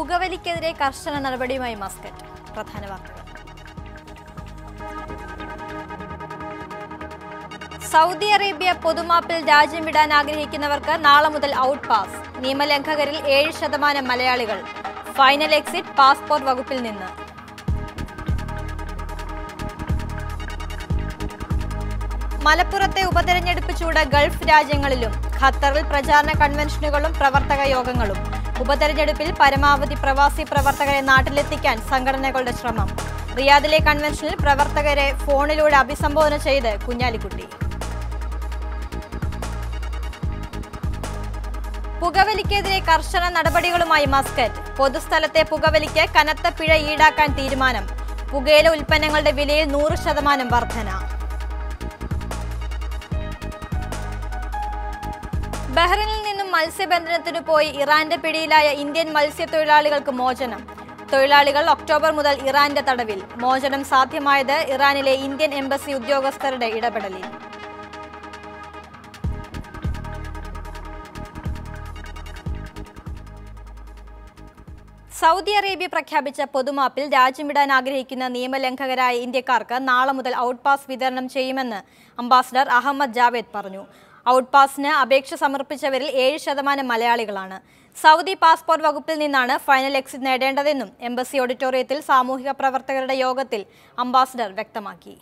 പുകവലിക്കെതിരെ കർശന നടപടിയുമായി മസ്കറ്റ്. പ്രധാന വാർത്തകൾ. സൗദി അറേബ്യ പൊതുമാപ്പിൽ രാജ്യം വിടാൻ ആഗ്രഹിക്കുന്നവർക്ക് നാളെ മുതൽ ഔട്ട് പാസ്. നിയമലംഘകരിൽ ഏഴ് ശതമാനം മലയാളികൾ. ഫൈനൽ എക്സിറ്റ് പാസ്പോർട്ട് വകുപ്പിൽ നിന്ന്. മലപ്പുറത്തെ ഉപതെരഞ്ഞെടുപ്പ് ചൂട് ഗൾഫ് രാജ്യങ്ങളിലും ഖത്തറിൽ പ്രചാരണ കൺവെൻഷനുകളും പ്രവർത്തക യോഗങ്ങളും. ഉപതെരഞ്ഞെടുപ്പിൽ പരമാവധി പ്രവാസി പ്രവർത്തകരെ നാട്ടിലെത്തിക്കാൻ സംഘടനകളുടെ ശ്രമം. റിയാദിലെ കൺവെൻഷനിൽ പ്രവർത്തകരെ ഫോണിലൂടെ അഭിസംബോധന ചെയ്ത് കുഞ്ഞാലിക്കുട്ടി. പുകവലിക്കെതിരെ കർശന നടപടികളുമായി മസ്കറ്റ്. പൊതുസ്ഥലത്തെ പുകവലിക്ക് കനത്ത പിഴ ഈടാക്കാൻ തീരുമാനം. പുകയില ഉൽപ്പന്നങ്ങളുടെ വിലയിൽ നൂറ് ശതമാനം വർധന. ബഹ്റിനിൽ മത്സ്യബന്ധനത്തിനു പോയി ഇറാന്റെ പിടിയിലായ ഇന്ത്യൻ മത്സ്യത്തൊഴിലാളികൾക്ക് മോചനം. തൊഴിലാളികൾ ഒക്ടോബർ മുതൽ ഇറാന്റെ തടവിൽ. മോചനം സാധ്യമായത് ഇറാനിലെ ഇന്ത്യൻ എംബസി ഉദ്യോഗസ്ഥരുടെ ഇടപെടലിൽ. സൗദി അറേബ്യ പ്രഖ്യാപിച്ച പൊതുമാപ്പിൽ രാജ്യമിടാൻ ആഗ്രഹിക്കുന്ന നിയമലംഘകരായ ഇന്ത്യക്കാർക്ക് നാളെ മുതൽ ഔട്ട് പാസ് വിതരണം ചെയ്യുമെന്ന് അംബാസഡർ അഹമ്മദ് ജാവേദ് പറഞ്ഞു. ഔട്ട് പാസിന് അപേക്ഷ സമർപ്പിച്ചവരിൽ ഏഴ് ശതമാനം മലയാളികളാണ്. സൗദി പാസ്പോർട്ട് വകുപ്പിൽ നിന്നാണ് ഫൈനൽ എക്സിറ്റ് നേടേണ്ടതെന്നും എംബസി ഓഡിറ്റോറിയത്തിൽ സാമൂഹിക പ്രവർത്തകരുടെ യോഗത്തിൽ അംബാസിഡർ വ്യക്തമാക്കി.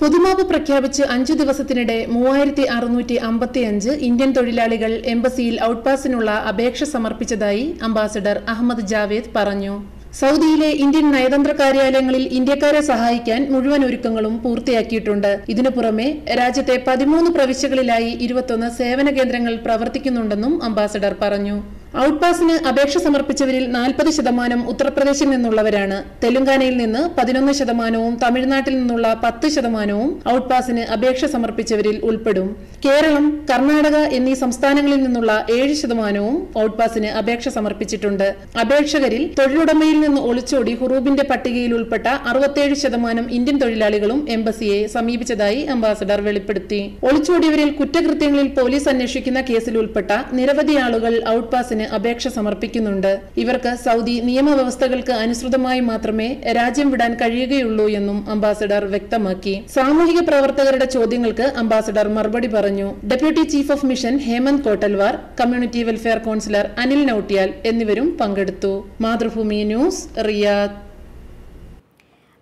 പൊതുമാപ്പ് പ്രഖ്യാപിച്ച് അഞ്ചു ദിവസത്തിനിടെ മൂവായിരത്തി അറുന്നൂറ്റി അമ്പത്തി അഞ്ച് ഇന്ത്യൻ തൊഴിലാളികൾ എംബസിയിൽ ഔട്ട്പാസിനുള്ള അപേക്ഷ സമർപ്പിച്ചതായി അംബാസിഡർ അഹമ്മദ് ജാവേദ് പറഞ്ഞു. സൗദിയിലെ ഇന്ത്യൻ നയതന്ത്ര കാര്യാലയങ്ങളിൽ ഇന്ത്യക്കാരെ സഹായിക്കാൻ മുഴുവൻ ഒരുക്കങ്ങളും പൂർത്തിയാക്കിയിട്ടുണ്ട്. ഇതിനു പുറമെ രാജ്യത്തെ പതിമൂന്ന് പ്രവിശ്യകളിലായി ഇരുപത്തൊന്ന് സേവന കേന്ദ്രങ്ങൾ പ്രവർത്തിക്കുന്നുണ്ടെന്നും അംബാസഡർ പറഞ്ഞു. ഔട്ട് പാസിന് അപേക്ഷ സമർപ്പിച്ചവരിൽ നാൽപ്പത് ശതമാനം ഉത്തർപ്രദേശിൽ നിന്നുള്ളവരാണ്. തെലങ്കാനയിൽ നിന്ന് പതിനൊന്ന് ശതമാനവും തമിഴ്നാട്ടിൽ നിന്നുള്ള പത്ത് ശതമാനവും ഔട്ട് പാസിന് അപേക്ഷ സമർപ്പിച്ചവരിൽ ഉൾപ്പെടും. കേരളം കർണാടക എന്നീ സംസ്ഥാനങ്ങളിൽ നിന്നുള്ള ഏഴ് ശതമാനവും ഔട്ട് പാസിന് അപേക്ഷ സമർപ്പിച്ചിട്ടുണ്ട്. അപേക്ഷകരിൽ തൊഴിലുടമയിൽ നിന്ന് ഒളിച്ചോടി ഹുറൂബിന്റെ പട്ടികയിൽ ഉൾപ്പെട്ട അറുപത്തേഴ് ശതമാനം ഇന്ത്യൻ തൊഴിലാളികളും എംബസിയെ സമീപിച്ചതായി അംബാസഡർ വെളിപ്പെടുത്തി. ഒളിച്ചോടിയവരിൽ കുറ്റകൃത്യങ്ങളിൽ പോലീസ് അന്വേഷിക്കുന്ന കേസിൽ ഉൾപ്പെട്ട നിരവധി ആളുകൾ ഔട്ട് പാസിന് അപേക്ഷ സമർപ്പിക്കുന്നുണ്ട്. ഇവർക്ക് സൗദി നിയമവ്യവസ്ഥകൾക്ക് അനുസൃതമായി മാത്രമേ രാജ്യം വിടാൻ കഴിയുകയുള്ളൂ എന്നും അംബാസഡർ വ്യക്തമാക്കി. സാമൂഹിക പ്രവർത്തകരുടെ ചോദ്യങ്ങൾക്ക് അംബാസഡർ മറുപടി പറഞ്ഞു. Deputy chief of mission Hemant Kotalwar community welfare counsellor Anil Nautiyal എന്നിവരും പങ്കെടുത്തു. Mathrubhumi news Riyadh.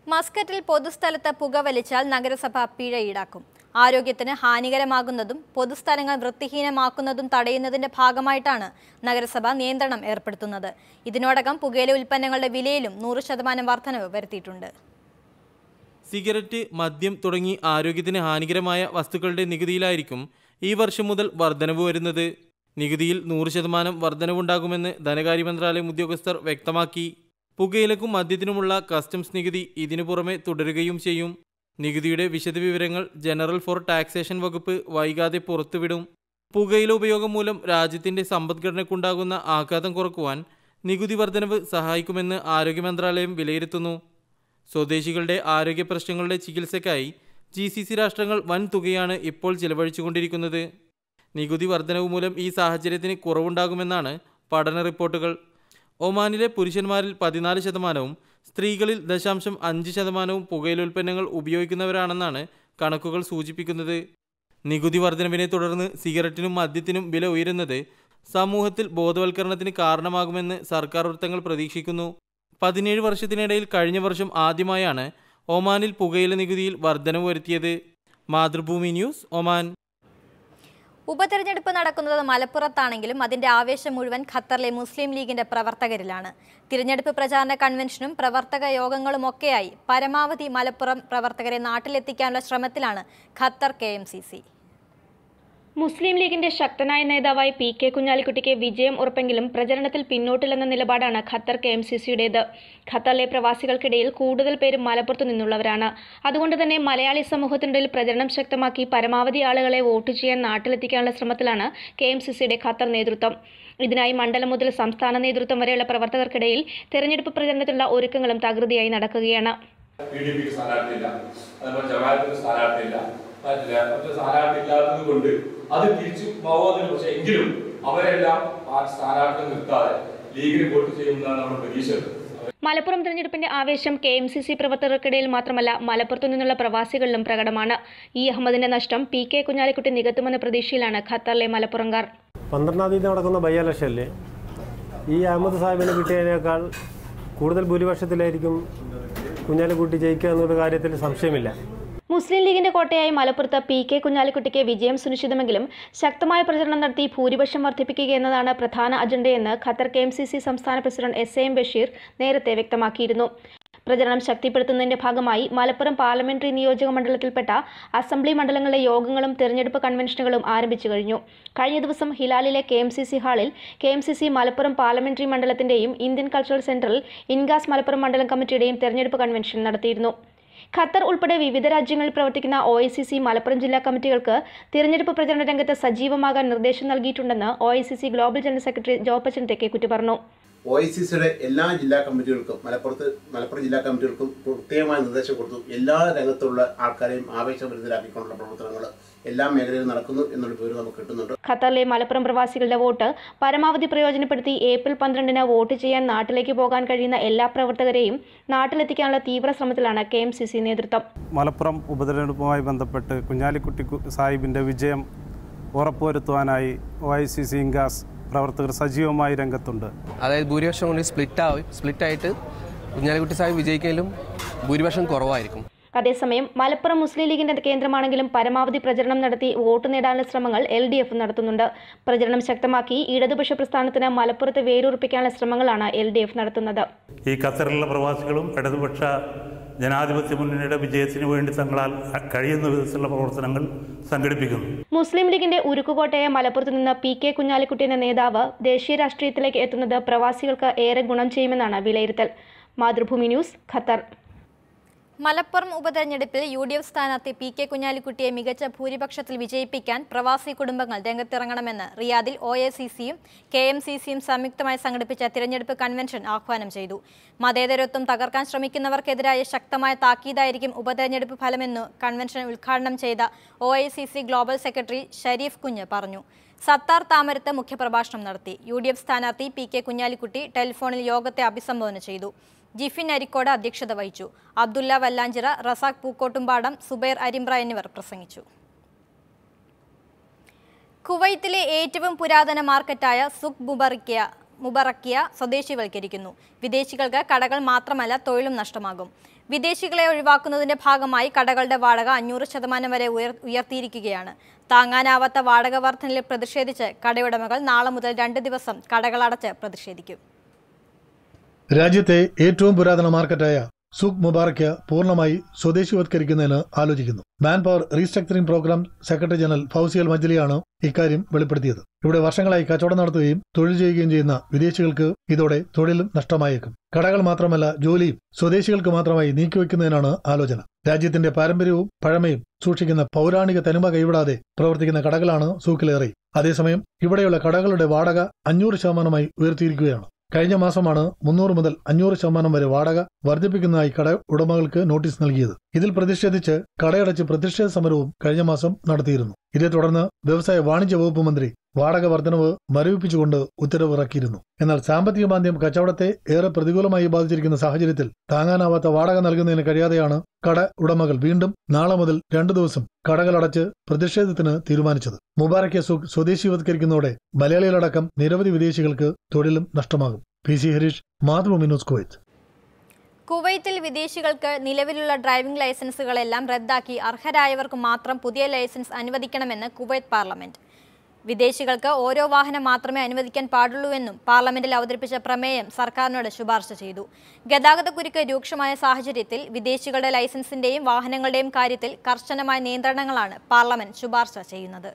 മസ്കറ്റിൽ പൊതുസ്ഥലത്ത് പുകവലിച്ചാൽ നഗരസഭ പിഴ ഈടാക്കും. ആരോഗ്യത്തിന് ഹാനികരമാകുന്നതും പൊതുസ്ഥലങ്ങൾ വൃത്തിഹീനമാക്കുന്നതും തടയുന്നതിന്റെ ഭാഗമായിട്ടാണ് നഗരസഭ നിയന്ത്രണം ഏർപ്പെടുത്തുന്നത്. ഇതിനോടകം പുകയില ഉൽപ്പന്നങ്ങളുടെ വിലയിലും നൂറ് ശതമാനം വർധനവ് വരുത്തിയിട്ടുണ്ട്. സിഗരറ്റ് മദ്യം തുടങ്ങി ആരോഗ്യത്തിന് ഹാനികരമായ വസ്തുക്കളുടെ നികുതിയിലായിരിക്കും ഈ വർഷം മുതൽ വർധനവ് വരുന്നത്. നികുതിയിൽ നൂറ് ശതമാനം വർധനവുണ്ടാകുമെന്ന് ധനകാര്യ മന്ത്രാലയം ഉദ്യോഗസ്ഥർ വ്യക്തമാക്കി. പുകയിലക്കും മദ്യത്തിനുമുള്ള കസ്റ്റംസ് നികുതി ഇതിനു പുറമെ തുടരുകയും ചെയ്യും. നികുതിയുടെ വിശദവിവരങ്ങൾ ജനറൽ ഫോർ ടാക്സേഷൻ വകുപ്പ് വൈകാതെ പുറത്തുവിടും. പുകയില ഉപയോഗം മൂലം രാജ്യത്തിന്റെ സമ്പദ്ഘടനയ്ക്കുണ്ടാകുന്ന ആഘാതം കുറക്കുവാൻ നികുതി വർധനവ് സഹായിക്കുമെന്ന് ആരോഗ്യ മന്ത്രാലയം വിലയിരുത്തുന്നു. സ്വദേശികളുടെ ആരോഗ്യ പ്രശ്നങ്ങളുടെ ചികിത്സയ്ക്കായി ജി സി സി രാഷ്ട്രങ്ങൾ വൻ തുകയാണ് ഇപ്പോൾ ചിലവഴിച്ചുകൊണ്ടിരിക്കുന്നത്. നികുതി വർധനവ് മൂലം ഈ സാഹചര്യത്തിന് കുറവുണ്ടാകുമെന്നാണ് പഠന റിപ്പോർട്ടുകൾ. ഒമാനിലെ പുരുഷന്മാരിൽ പതിനാല് ശതമാനവും സ്ത്രീകളിൽ ദശാംശം അഞ്ച് ശതമാനവും പുകയിലുൽപ്പന്നങ്ങൾ ഉപയോഗിക്കുന്നവരാണെന്നാണ് കണക്കുകൾ സൂചിപ്പിക്കുന്നത്. നികുതി വർധനവിനെ തുടർന്ന് സിഗരറ്റിനും മദ്യത്തിനും വില ഉയരുന്നത് സമൂഹത്തിൽ ബോധവൽക്കരണത്തിന് കാരണമാകുമെന്ന് സർക്കാർ വൃത്തങ്ങൾ പ്രതീക്ഷിക്കുന്നു. പതിനേഴ് വർഷത്തിനിടയിൽ കഴിഞ്ഞ വർഷം ആദ്യമായാണ് ഒമാനിൽ പുകയില നികുതിയിൽ വർധനവ് വരുത്തിയത്. Mathrubhumi news Oman. ഉപതെരഞ്ഞെടുപ്പ് നടക്കുന്നത് മലപ്പുറത്താണെങ്കിലും അതിന്റെ ആവേശം മുഴുവൻ ഖത്തറിലെ മുസ്ലിം ലീഗിന്റെ പ്രവർത്തകരിലാണ്. തിരഞ്ഞെടുപ്പ് പ്രചാരണ കൺവെൻഷനും പ്രവർത്തക യോഗങ്ങളുമൊക്കെയായി പരമാവധി മലപ്പുറം പ്രവർത്തകരെ നാട്ടിലെത്തിക്കാനുള്ള ശ്രമത്തിലാണ് ഖത്തർ കെ മുസ്ലിം ലീഗിന്റെ ശക്തനായ നേതാവായി പി കെ കുഞ്ഞാലിക്കുട്ടിക്ക് വിജയം ഉറപ്പെങ്കിലും പ്രചരണത്തിൽ പിന്നോട്ടില്ലെന്ന നിലപാടാണ് ഖത്തർ കെ എം സി സിയുടേത്. ഖത്തറിലെ പ്രവാസികൾക്കിടയിൽ കൂടുതൽ പേരും മലപ്പുറത്തു നിന്നുള്ളവരാണ്. അതുകൊണ്ട് തന്നെ മലയാളി സമൂഹത്തിനിടയിൽ പ്രചരണം ശക്തമാക്കി പരമാവധി ആളുകളെ വോട്ട് ചെയ്യാൻ നാട്ടിലെത്തിക്കാനുള്ള ശ്രമത്തിലാണ് കെ എം സി സിയുടെ ഖത്തർ നേതൃത്വം. ഇതിനായി മണ്ഡലം മുതൽ സംസ്ഥാന നേതൃത്വം വരെയുള്ള പ്രവർത്തകർക്കിടയിൽ തെരഞ്ഞെടുപ്പ് പ്രചരണത്തിലുള്ള ഒരുക്കങ്ങളും തകൃതിയായി നടക്കുകയാണ്. പി ഡി പിക്ക് സ്ഥാനാർത്ഥിയില്ല അതുപോലെ ജമാഅത്തിന് സ്ഥാനാർത്ഥിയില്ല മറ്റില്ല മറ്റു സ്ഥാനാർത്ഥി കൊണ്ട് അത് തിരിച്ചു പോകുന്നതിന് പക്ഷെ എങ്കിലും അവരെല്ലാം ആ സ്ഥാനാർത്ഥി നിർത്താതെ ലീഗിന് വോട്ട് ചെയ്യുമെന്നാണ് നമ്മുടെ പ്രതീക്ഷ മലപ്പുറം തെരഞ്ഞെടുപ്പിന്റെ ആവേശം കെ എം സി സി പ്രവർത്തകർക്കിടയിൽ മാത്രമല്ല മലപ്പുറത്തു നിന്നുള്ള പ്രവാസികളിലും പ്രകടമാണ്. ഇ അഹമ്മദിന്റെ നഷ്ടം പി കെ കുഞ്ഞാലിക്കുട്ടി നികത്തുമെന്ന പ്രതീക്ഷയിലാണ് ഖത്തറിലെ മലപ്പുറംകാർ. പന്ത്രണ്ടാം തീയതി നടക്കുന്ന ബൈ ഇലക്ഷനിൽ ഈ അഹമ്മദ് സാഹിബിനെ കിട്ടിയതിനേക്കാൾ കൂടുതൽ ഭൂരിപക്ഷത്തിലായിരിക്കും കുഞ്ഞാലിക്കുട്ടി ജയിക്കുക എന്നൊരു കാര്യത്തിൽ സംശയമില്ല. മുസ്ലിം ലീഗിന്റെ കോട്ടയായി മലപ്പുറത്ത് പി കെ കുഞ്ഞാലിക്കുട്ടിക്ക് വിജയം സുനിശ്ചിതമെങ്കിലും ശക്തമായ പ്രചരണം നടത്തി ഭൂരിപക്ഷം വർദ്ധിപ്പിക്കുക എന്നതാണ് പ്രധാന അജണ്ടയെന്ന് Qatar K M C C സംസ്ഥാന പ്രസിഡന്റ് എസ് എം ബഷീർ നേരത്തെ വ്യക്തമാക്കിയിരുന്നു. പ്രചരണം ശക്തിപ്പെടുത്തുന്നതിന്റെ ഭാഗമായി മലപ്പുറം പാർലമെന്ററി നിയോജക മണ്ഡലത്തിൽപ്പെട്ട അസംബ്ലി മണ്ഡലങ്ങളിലെ യോഗങ്ങളും തെരഞ്ഞെടുപ്പ് കൺവെൻഷനുകളും ആരംഭിച്ചു കഴിഞ്ഞു. കഴിഞ്ഞ ദിവസം ഹിലാലിലെ കെ എം സി സി ഹാളിൽ K M C C Malappuram parliamentary മണ്ഡലത്തിന്റെയും Indian cultural സെന്ററിൽ ഇൻഗാസ് മലപ്പുറം മണ്ഡലം കമ്മിറ്റിയുടെയും തെരഞ്ഞെടുപ്പ് കൺവെൻഷൻ നടത്തിയിരുന്നു. ഖത്തർ ഉൾപ്പെടെ വിവിധ രാജ്യങ്ങളിൽ പ്രവർത്തിക്കുന്ന O I C C Malappuram ജില്ലാ കമ്മിറ്റികൾക്ക് തിരഞ്ഞെടുപ്പ് പ്രചരണ രംഗത്ത് സജീവമാകാൻ നിർദ്ദേശം നൽകിയിട്ടുണ്ടെന്ന് O I C C global general secretary Joppachan Thekkekutty പറഞ്ഞു. ഒ ഐ സി സിയുടെ എല്ലാ ജില്ലാ കമ്മിറ്റികൾക്കും മലപ്പുറത്ത് മലപ്പുറം ജില്ലാ കമ്മിറ്റികൾക്കും പ്രത്യേകമായ നിർദ്ദേശം കൊടുത്തു. എല്ലാ രംഗത്തുള്ള ആൾക്കാരെയും ആവേശഭരിതരാക്കിക്കൊണ്ടുള്ള പ്രവർത്തനങ്ങൾ എല്ലാ മേഖലയിലും നടക്കുന്നു എന്നുള്ള വിവരം നമുക്ക് കിട്ടുന്നുണ്ട്. ഖത്തറിലെ മലപ്പുറം പ്രവാസികളുടെ വോട്ട് പരമാവധി പ്രയോജനപ്പെടുത്തി ഏപ്രിൽ പന്ത്രണ്ടിന് വോട്ട് ചെയ്യാൻ നാട്ടിലേക്ക് പോകാൻ കഴിയുന്ന എല്ലാ പ്രവർത്തകരെയും നാട്ടിലെത്തിക്കാനുള്ള തീവ്ര ശ്രമത്തിലാണ് കെ എം സി സി നേതൃത്വം. മലപ്പുറം ഉപതെരഞ്ഞെടുപ്പുമായി ബന്ധപ്പെട്ട് കുഞ്ഞാലിക്കുട്ടി സാഹിബിന്റെ സാഹിബിന്റെ വിജയം ഉറപ്പുവരുത്തുവാനായി ഒ ഐ സി സി ഇൻഗാസ് പ്രവർത്തകർ സജീവമായി രംഗത്തുണ്ട്. അതായത് ഭൂരിപക്ഷം കൊണ്ട് സ്പ്ലിറ്റ് ആവും. സ്പ്ലിറ്റായിട്ട് കുഞ്ഞാലിക്കുട്ടി സാഹിബ് വിജയിക്കലും ഭൂരിപക്ഷം കുറവായിരിക്കും. അതേസമയം മലപ്പുറം മുസ്ലിം ലീഗിന്റെ കേന്ദ്രമാണെങ്കിലും പരമാവധി പ്രചരണം നടത്തി വോട്ട് നേടാനുള്ള ശ്രമങ്ങൾ എൽ ഡി എഫ് നടത്തുന്നുണ്ട്. പ്രചരണം ശക്തമാക്കി ഇടതുപക്ഷ പ്രസ്ഥാനത്തിന് മലപ്പുറത്ത് വേരുറപ്പിക്കാനുള്ള ശ്രമങ്ങളാണ് എൽ ഡി എഫ് നടത്തുന്നത്. ഈ ഖത്തറിലുള്ള പ്രവാസികളും ഇടതുപക്ഷ ജനാധിപത്യ മുന്നണിയുടെ വിജയത്തിന് വേണ്ടി തങ്ങളാൽ കഴിയുന്ന വിധത്തിലുള്ള പ്രവർത്തനങ്ങൾ സംഘടിപ്പിക്കുന്നു. മുസ്ലിം ലീഗിന്റെ ഉരുക്കുകോട്ടയായ മലപ്പുറത്ത് നിന്ന് പി കെ കുഞ്ഞാലിക്കുട്ടി എന്ന നേതാവ് ദേശീയ രാഷ്ട്രീയത്തിലേക്ക് എത്തുന്നത് പ്രവാസികൾക്ക് ഏറെ ഗുണം ചെയ്യുമെന്നാണ് വിലയിരുത്തൽ. Mathrubhumi news Qatar. മലപ്പുറം ഉപതെരഞ്ഞെടുപ്പിൽ യു ഡി എഫ് സ്ഥാനാർത്ഥി പി കെ കുഞ്ഞാലിക്കുട്ടിയെ മികച്ച ഭൂരിപക്ഷത്തിൽ വിജയിപ്പിക്കാൻ പ്രവാസി കുടുംബങ്ങൾ രംഗത്തിറങ്ങണമെന്ന് റിയാദിൽ ഒ എ സി സിയും കെ എം സി സിയും സംയുക്തമായി സംഘടിപ്പിച്ച തിരഞ്ഞെടുപ്പ് കൺവെൻഷൻ ആഹ്വാനം ചെയ്തു. മതേതരത്വം തകർക്കാൻ ശ്രമിക്കുന്നവർക്കെതിരായ ശക്തമായ താക്കീതായിരിക്കും ഉപതെരഞ്ഞെടുപ്പ് ഫലമെന്ന് കൺവെൻഷൻ ഉദ്ഘാടനം ചെയ്ത O A C C global secretary Sharif Kunju പറഞ്ഞു. സത്താർ താമരത്ത് മുഖ്യപ്രഭാഷണം നടത്തി. യു ഡി എഫ് സ്ഥാനാർത്ഥി പി കെ കുഞ്ഞാലിക്കുട്ടി ടെലിഫോണിൽ യോഗത്തെ അഭിസംബോധന ചെയ്തു. ജിഫിൻ അരിക്കോട് അധ്യക്ഷത വഹിച്ചു. അബ്ദുല്ല വല്ലാഞ്ചിറ റസാഖ് പൂക്കോട്ടുംപാടം സുബൈർ അരിമ്പ്ര എന്നിവർ പ്രസംഗിച്ചു. കുവൈത്തിലെ ഏറ്റവും പുരാതന മാർക്കറ്റായ സുഖ് മുബറക്കിയ മുബറക്കിയ സ്വദേശിവൽക്കരിക്കുന്നു വിദേശികൾക്ക് കടകൾ മാത്രമല്ല തൊഴിലും നഷ്ടമാകും. വിദേശികളെ ഒഴിവാക്കുന്നതിന്റെ ഭാഗമായി കടകളുടെ വാടക അഞ്ഞൂറ് ശതമാനം വരെ ഉയർ ഉയർത്തിയിരിക്കുകയാണ്. താങ്ങാനാവാത്ത വാടക വർധനയിൽ പ്രതിഷേധിച്ച് കടയുടമകൾ നാളെ മുതൽ രണ്ട് ദിവസം കടകളടച്ച് പ്രതിഷേധിക്കും. രാജ്യത്തെ ഏറ്റവും പുരാതന മാർക്കറ്റായ സുഖ് മുബാറക്ക് പൂർണമായി സ്വദേശിവത്കരിക്കുന്നതിന് ആലോചിക്കുന്നു. Man power restructuring programme secretary general ഫൗസിയൽ മജ്ലിയാണ് ഇക്കാര്യം വെളിപ്പെടുത്തിയത്. ഇവിടെ വർഷങ്ങളായി കച്ചവടം നടത്തുകയും തൊഴിൽ ചെയ്യുകയും ചെയ്യുന്ന വിദേശികൾക്ക് ഇതോടെ തൊഴിലും നഷ്ടമായേക്കും. കടകൾ മാത്രമല്ല ജോലിയും സ്വദേശികൾക്ക് മാത്രമായി നീക്കിവെക്കുന്നതിനാണ് ആലോചന. രാജ്യത്തിന്റെ പാരമ്പര്യവും പഴമയും സൂക്ഷിക്കുന്ന പൗരാണിക തനിമ കൈവിടാതെ പ്രവർത്തിക്കുന്ന കടകളാണ് സൂക്കിലേറി. അതേസമയം ഇവിടെയുള്ള കടകളുടെ വാടക അഞ്ഞൂറ് ശതമാനമായി ഉയർത്തിയിരിക്കുകയാണ്. കഴിഞ്ഞ മാസമാണ് മുന്നൂറ് മുതൽ അഞ്ഞൂറ് ശതമാനം വരെ വാടക വർദ്ധിപ്പിക്കുന്നതായി കട ഉടമകൾക്ക് നോട്ടീസ് നൽകിയത്. ഇതിൽ പ്രതിഷേധിച്ച് കടയടച്ച് പ്രതിഷേധ സമരവും കഴിഞ്ഞ മാസം നടത്തിയിരുന്നു. ഇതേ തുടർന്ന് വ്യവസായ വാണിജ്യ വകുപ്പ് മന്ത്രി വാടക വർധനവ് മരവിപ്പിച്ചുകൊണ്ട് ഉത്തരവ് ഇറക്കിയിരുന്നു എന്നാൽ സാമ്പത്തിക മാന്ദ്യം കച്ചവടത്തെ ഏറെ പ്രതികൂലമായി ബാധിച്ചിരിക്കുന്ന സാഹചര്യത്തിൽ താങ്ങാനാവാത്ത വാടക നൽകുന്നതിന് കഴിയാതെയാണ് കട ഉടമകൾ വീണ്ടും നാളെ മുതൽ രണ്ടു ദിവസം കടകളടച്ച് പ്രതിഷേധത്തിന് തീരുമാനിച്ചത്. മുബാറക് സുഖ് സ്വദേശീവത്കരിക്കുന്നതോടെ മലയാളികളടക്കം നിരവധി വിദേശികൾക്ക് തൊഴിലും നഷ്ടമാകും. P C Harish Mathrubhumi news Kuwait. കുവൈത്തിൽ വിദേശികൾക്ക് നിലവിലുള്ള ഡ്രൈവിംഗ് ലൈസൻസുകളെല്ലാം റദ്ദാക്കി അർഹരായവർക്ക് മാത്രം പുതിയ ലൈസൻസ് അനുവദിക്കണമെന്ന് കുവൈത്ത് പാർലമെന്റ്. വിദേശികൾക്ക് ഓരോ വാഹനം മാത്രമേ അനുവദിക്കാൻ പാടുള്ളൂവെന്നും പാർലമെന്റിൽ അവതരിപ്പിച്ച പ്രമേയം സർക്കാരിനോട് ശുപാർശ ചെയ്തു. ഗതാഗതക്കുരുക്ക് രൂക്ഷമായ സാഹചര്യത്തിൽ വിദേശികളുടെ ലൈസൻസിന്റെയും വാഹനങ്ങളുടെയും കാര്യത്തിൽ കർശനമായ നിയന്ത്രണങ്ങളാണ് പാർലമെന്റ് ശുപാർശ ചെയ്യുന്നത്.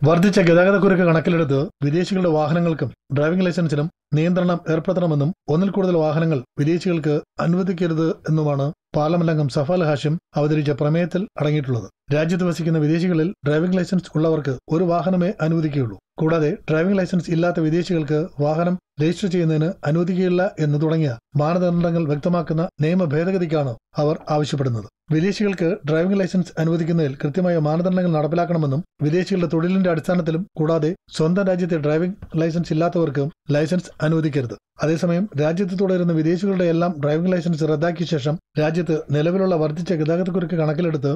വർദ്ധിച്ച ഗതാഗതക്കുരുക്ക് കണക്കിലെടുത്ത് വിദേശികളുടെ വാഹനങ്ങൾക്കും ഡ്രൈവിംഗ് ലൈസൻസിനും നിയന്ത്രണം ഏർപ്പെടുത്തണമെന്നും ഒന്നിൽ കൂടുതൽ വാഹനങ്ങൾ വിദേശികൾക്ക് അനുവദിക്കരുത് എന്നുമാണ് പാർലമെന്റ് അംഗം സഫാൽ ഹാഷിം അവതരിച്ച പ്രമേയത്തിൽ അടങ്ങിയിട്ടുള്ളത്. രാജ്യത്ത് വസിക്കുന്ന വിദേശികളിൽ ഡ്രൈവിംഗ് ലൈസൻസ് ഉള്ളവർക്ക് ഒരു വാഹനമേ അനുവദിക്കുകയുള്ളൂ. കൂടാതെ ഡ്രൈവിംഗ് ലൈസൻസ് ഇല്ലാത്ത വിദേശികൾക്ക് വാഹനം രജിസ്റ്റർ ചെയ്യുന്നതിന് അനുവദിക്കുകയില്ല എന്ന് തുടങ്ങിയ മാനദണ്ഡങ്ങൾ വ്യക്തമാക്കുന്ന നിയമ ഭേദഗതിക്കാണ് അവർ ആവശ്യപ്പെടുന്നത്. വിദേശികൾക്ക് ഡ്രൈവിംഗ് ലൈസൻസ് അനുവദിക്കുന്നതിൽ കൃത്യമായ മാനദണ്ഡങ്ങൾ നടപ്പിലാക്കണമെന്നും വിദേശികളുടെ തൊഴിലിന്റെ അടിസ്ഥാനത്തിലും കൂടാതെ സ്വന്തം രാജ്യത്തെ ഡ്രൈവിംഗ് ലൈസൻസ് ഇല്ലാത്തവർക്ക് ലൈസൻസ് അനുവദിക്കരുത്. അതേസമയം രാജ്യത്ത് തുടരുന്ന വിദേശികളുടെ എല്ലാം ഡ്രൈവിംഗ് ലൈസൻസ് റദ്ദാക്കിയ ശേഷം രാജ്യത്ത് നിലവിലുള്ള വർദ്ധിച്ച ഗതാഗതക്കുരുക്ക് കണക്കിലെടുത്ത്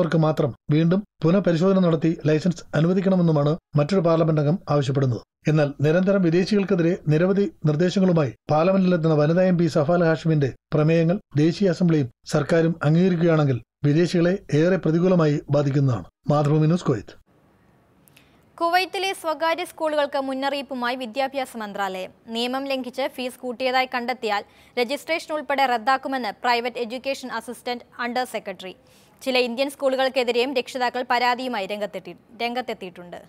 അർഹതയുള്ളവർക്ക് മാത്രം വീണ്ടും പുനഃപരിശോധന നടത്തി ലൈസൻസ് അനുവദിക്കണമെന്നുമാണ് മറ്റൊരു പാർലമെന്റ് അംഗം ആവശ്യപ്പെടുന്നത്. എന്നാൽ നിരന്തരം വിദേശികൾക്കെതിരെ നിരവധി നിർദ്ദേശങ്ങളുമായി പാർലമെന്റിലെത്തുന്ന വനിതാ എം പി സഫാൽ ഹാഷിമിന്റെ പ്രമേയങ്ങൾ ദേശീയ അസംബ്ലിയും സർക്കാരും അംഗീകരിക്കുകയാണെങ്കിൽ വിദേശികളെ ഏറെ പ്രതികൂലമായി ബാധിക്കുന്നതാണ്. Mathrubhumi news Kuwait. കുവൈത്തിലെ സ്വകാര്യ സ്കൂളുകൾക്ക് മുന്നറിയിപ്പുമായി വിദ്യാഭ്യാസ മന്ത്രാലയം. നിയമം ലംഘിച്ച് ഫീസ് കൂട്ടിയതായി കണ്ടെത്തിയാൽ രജിസ്ട്രേഷൻ ഉൾപ്പെടെ റദ്ദാക്കുമെന്ന് private education assistant under secretary. ചില ഇന്ത്യൻ സ്കൂളുകൾക്കെതിരെയും രക്ഷിതാക്കൾ പരാതിയുമായി രംഗത്തെത്തി രംഗത്തെത്തിയിട്ടുണ്ട്.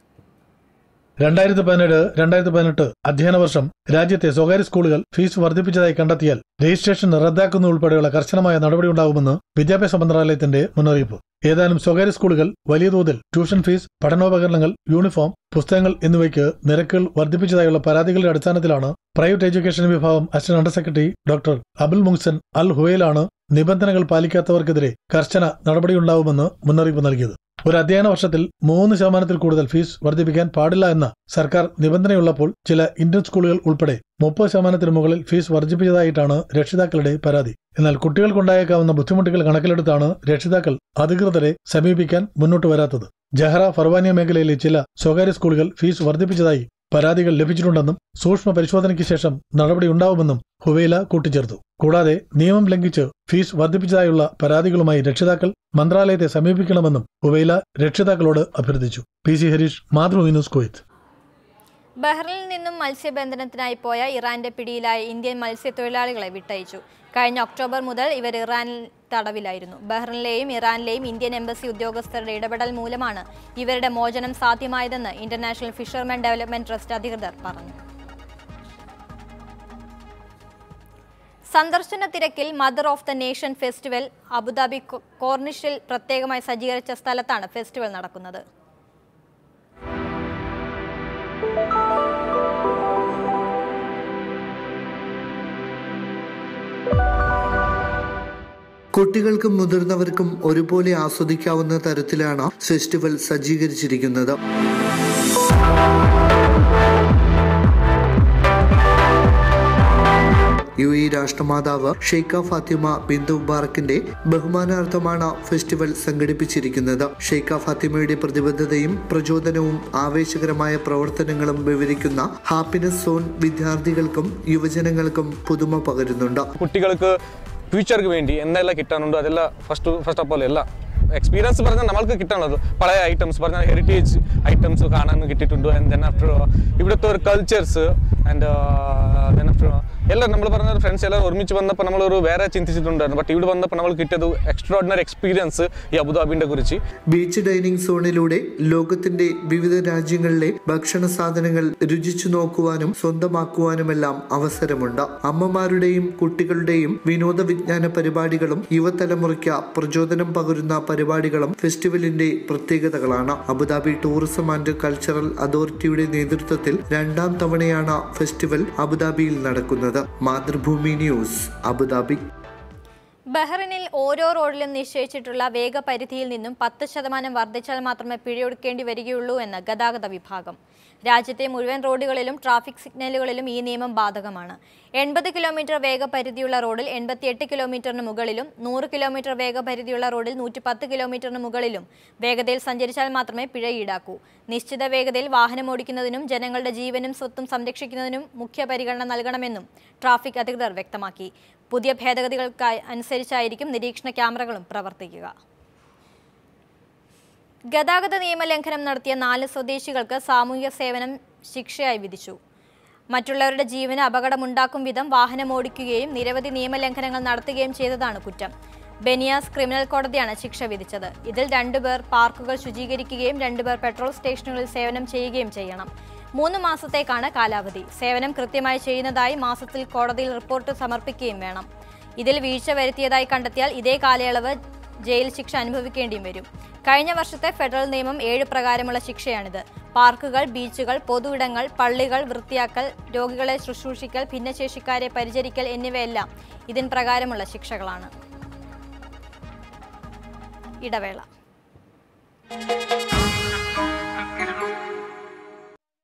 രണ്ടായിരത്തി പതിനേഴ് രണ്ടായിരത്തി പതിനെട്ട് അധ്യയന വർഷം രാജ്യത്തെ സ്വകാര്യ സ്കൂളുകൾ ഫീസ് വർദ്ധിപ്പിച്ചതായി കണ്ടെത്തിയാൽ രജിസ്ട്രേഷൻ റദ്ദാക്കുന്ന ഉൾപ്പെടെയുള്ള കർശനമായ നടപടിയുണ്ടാകുമെന്ന് വിദ്യാഭ്യാസ മന്ത്രാലയത്തിന്റെ മുന്നറിയിപ്പ്. ഏതാനും സ്വകാര്യ സ്കൂളുകൾ വലിയ തോതിൽ ട്യൂഷൻ ഫീസ് പഠനോപകരണങ്ങൾ യൂണിഫോം പുസ്തകങ്ങൾ എന്നിവയ്ക്ക് നിരക്കുകൾ വർദ്ധിപ്പിച്ചതായുള്ള പരാതികളുടെ അടിസ്ഥാനത്തിലാണ് പ്രൈവറ്റ് എഡ്യൂക്കേഷൻ വിഭാഗം assistant under secretary doctor Abul Mohsen Al ഹുവയിലാണ് നിബന്ധനകൾ പാലിക്കാത്തവർക്കെതിരെ കർശന നടപടിയുണ്ടാവുമെന്ന് മുന്നറിയിപ്പ് നൽകിയത്. ഒരു അധ്യയന വർഷത്തിൽ മൂന്ന് ശതമാനത്തിൽ കൂടുതൽ ഫീസ് വർദ്ധിപ്പിക്കാൻ പാടില്ല എന്ന സർക്കാർ നിബന്ധനയുള്ളപ്പോൾ ചില ഇന്ത്യൻ സ്കൂളുകൾ ഉൾപ്പെടെ മുപ്പത് ശതമാനത്തിന് മുകളിൽ ഫീസ് വർദ്ധിപ്പിച്ചതായിട്ടാണ് രക്ഷിതാക്കളുടെ പരാതി. എന്നാൽ കുട്ടികൾക്കുണ്ടായേക്കാവുന്ന ബുദ്ധിമുട്ടുകൾ കണക്കിലെടുത്താണ് രക്ഷിതാക്കൾ അധികൃതരെ സമീപിക്കാൻ മുന്നോട്ട് വരാത്തത്. ജഹ്റ ഫർവാനിയ മേഖലയിലെ ചില സ്വകാര്യ സ്കൂളുകൾ ഫീസ് വർദ്ധിപ്പിച്ചതായി പരാതികൾ ലഭിച്ചിട്ടുണ്ടെന്നും സൂക്ഷ്മ പരിശോധനയ്ക്ക് ശേഷം നടപടി ഉണ്ടാവുമെന്നും ഹുവേല കൂട്ടിച്ചേർത്തു. കൂടാതെ നിയമം ലംഘിച്ച് ഫീസ് വർദ്ധിപ്പിച്ചതായുള്ള പരാതികളുമായി രക്ഷിതാക്കൾ മന്ത്രാലയത്തെ സമീപിക്കണമെന്നും ഹുവേല രക്ഷിതാക്കളോട് അഭ്യർത്ഥിച്ചു. P C Harish Mathrubhumi news Kuwait. നിന്നും മത്സ്യബന്ധനത്തിനായി പോയ ഇറാന്റെ പിടിയിലായ ഇന്ത്യൻ മത്സ്യത്തൊഴിലാളികളെ വിട്ടയച്ചു. കഴിഞ്ഞ ഒക്ടോബർ മുതൽ ഇവർ ഇറാനിൽ തടവിലായിരുന്നു. ബഹ്റിനിലെയും ഇറാനിലെയും ഇന്ത്യൻ എംബസി ഉദ്യോഗസ്ഥരുടെ ഇടപെടൽ മൂലമാണ് ഇവരുടെ മോചനം സാധ്യമായതെന്ന് ഇന്റർനാഷണൽ ഫിഷർമാൻ ഡെവലപ്മെന്റ് ട്രസ്റ്റ് അധികൃതർ പറഞ്ഞു. സന്ദർശന തിരക്കിൽ mother of the nation festival Abu Dhabi കോർണിഷിൽ പ്രത്യേകമായി സജ്ജീകരിച്ച സ്ഥലത്താണ് ഫെസ്റ്റിവൽ നടക്കുന്നത്. കുട്ടികൾക്കും മുതിർന്നവർക്കും ഒരുപോലെ ആസ്വദിക്കാവുന്ന തരത്തിലാണ് ഫെസ്റ്റിവൽ സജ്ജീകരിച്ചിരിക്കുന്നത്. യു എ രാഷ്ട്രമാതാവ് ഷെയ്ഖ ഫാത്തിമ ബിന്ദു മുബാറക്കിന്റെ ബഹുമാനാർത്ഥമാണ് ഫെസ്റ്റിവൽ സംഘടിപ്പിച്ചിരിക്കുന്നത്. ഷെയ്ഖ ഫാത്തിമയുടെ പ്രതിബദ്ധതയും പ്രചോദനവും ആവേശകരമായ പ്രവർത്തനങ്ങളും വിവരിക്കുന്ന ഹാപ്പിനെസ് സോൺ വിദ്യാർത്ഥികൾക്കും യുവജനങ്ങൾക്കും പുതുമ പകരുന്നുണ്ട്. കുട്ടികൾക്ക് ഫ്യൂച്ചർക്ക് വേണ്ടി എന്തെല്ലാം കിട്ടാനുണ്ടോ അതെല്ലാം ഫസ്റ്റ് ഫസ്റ്റ് ഓഫ് ഓൾ എല്ലാം എക്സ്പീരിയൻസ് പറഞ്ഞാൽ നമ്മൾക്ക് കിട്ടാനുള്ളത് പഴയ ഐറ്റംസ് പറഞ്ഞാൽ ഹെറിറ്റേജ് ഐറ്റംസ് കാണാൻ കിട്ടിയിട്ടുണ്ട്. ആൻഡ് ദെൻ ആഫ്റ്റർ ഇവിടുത്തെ ഒരു കൾച്ചേഴ്സ് ആൻഡ് ദെൻ ആഫ്റ്റർ എല്ലാം നമ്മൾ പറഞ്ഞ ഫ്രണ്ട്സ് എല്ലാം ഒരുമിച്ച് വന്നപ്പോൾ നമ്മളൊരു വേറെ ചിന്തിച്ചിട്ടുണ്ടായിരുന്നു. ബട്ട് ഇവിടെ വന്നപ്പോൾ നമ്മൾ കിട്ടിയത് എക്സ്ട്രോഡിനറി എക്സ്പീരിയൻസ് ഈ അബുദാബിന്റെ കുറിച്ച്. ബീച്ച് ഡൈനിങ് സോണിലൂടെ ലോകത്തിന്റെ വിവിധ രാജ്യങ്ങളിലെ ഭക്ഷണ സാധനങ്ങൾ രുചിച്ചു നോക്കുവാനും സ്വന്തമാക്കുവാനുമെല്ലാം അവസരമുണ്ട്. അമ്മമാരുടെയും കുട്ടികളുടെയും വിനോദ വിജ്ഞാന പരിപാടികളും യുവതലമുറയ്ക്ക് പ്രചോദനം പകരുന്ന പരിപാടികളും ഫെസ്റ്റിവലിന്റെ പ്രത്യേകതകളാണ്. അബുദാബി ടൂറിസം ആൻഡ് കൾച്ചറൽ അതോറിറ്റിയുടെ നേതൃത്വത്തിൽ രണ്ടാം തവണയാണ് ഫെസ്റ്റിവൽ അബുദാബിയിൽ നടക്കുന്നത്. Mathrubhumi news Abu Dhabi. ബഹ്റിനിൽ ഓരോ റോഡിലും നിശ്ചയിച്ചിട്ടുള്ള വേഗപരിധിയിൽ നിന്നും പത്ത് ശതമാനം വർദ്ധിച്ചാൽ മാത്രമേ പിഴയൊടുക്കേണ്ടി വരികയുള്ളൂ എന്ന് ഗതാഗത വിഭാഗം. രാജ്യത്തെ മുഴുവൻ റോഡുകളിലും ട്രാഫിക് സിഗ്നലുകളിലും ഈ നിയമം ബാധകമാണ്. എൺപത് കിലോമീറ്റർ വേഗപരിധിയുള്ള റോഡിൽ എൺപത്തിയെട്ട് കിലോമീറ്ററിന് മുകളിലും നൂറ് കിലോമീറ്റർ വേഗപരിധിയുള്ള റോഡിൽ നൂറ്റി പത്ത് കിലോമീറ്ററിന് മുകളിലും വേഗതയിൽ സഞ്ചരിച്ചാൽ മാത്രമേ പിഴ ഈടാക്കൂ. നിശ്ചിത വേഗതയിൽ വാഹനം ഓടിക്കുന്നതിനും ജനങ്ങളുടെ ജീവനും സ്വത്തും സംരക്ഷിക്കുന്നതിനും മുഖ്യ പരിഗണന നൽകണമെന്നും ട്രാഫിക് അധികൃതർ വ്യക്തമാക്കി. പുതിയ ഭേദഗതികൾക്കായി അനുസരിച്ചായിരിക്കും നിരീക്ഷണ ക്യാമറകളും പ്രവർത്തിക്കുക. ഗതാഗത നിയമലംഘനം നടത്തിയ നാല് സ്വദേശികൾക്ക് സാമൂഹ്യ സേവനം ശിക്ഷയായി വിധിച്ചു. മറ്റുള്ളവരുടെ ജീവന് അപകടമുണ്ടാക്കും വിധം വാഹനം ഓടിക്കുകയും നിരവധി നിയമലംഘനങ്ങൾ നടത്തുകയും ചെയ്തതാണ് കുറ്റം. ബെനിയാസ് ക്രിമിനൽ കോടതിയാണ് ശിക്ഷ വിധിച്ചത്. ഇതിൽ രണ്ടുപേർ പാർക്കുകൾ ശുചീകരിക്കുകയും രണ്ടുപേർ പെട്രോൾ സ്റ്റേഷനുകളിൽ സേവനം ചെയ്യുകയും ചെയ്യണം. മൂന്ന് മാസത്തേക്കാണ് കാലാവധി. സേവനം കൃത്യമായി ചെയ്യുന്നതായി മാസത്തിൽ കോടതിയിൽ റിപ്പോർട്ട് സമർപ്പിക്കുകയും വേണം. ഇതിൽ വീഴ്ച വരുത്തിയതായി കണ്ടെത്തിയാൽ ഇതേ കാലയളവ് ജയിൽ ശിക്ഷ അനുഭവിക്കേണ്ടിയും വരും. കഴിഞ്ഞ വർഷത്തെ ഫെഡറൽ നിയമം ഏഴ് പ്രകാരമുള്ള ശിക്ഷയാണിത്. പാർക്കുകൾ ബീച്ചുകൾ പൊതുവിടങ്ങൾ പള്ളികൾ വൃത്തിയാക്കൽ രോഗികളെ ശുശ്രൂഷിക്കൽ ഭിന്നശേഷിക്കാരെ പരിചരിക്കൽ എന്നിവയെല്ലാം ഇതിൻ പ്രകാരമുള്ള ശിക്ഷകളാണ്. ഇടവേള.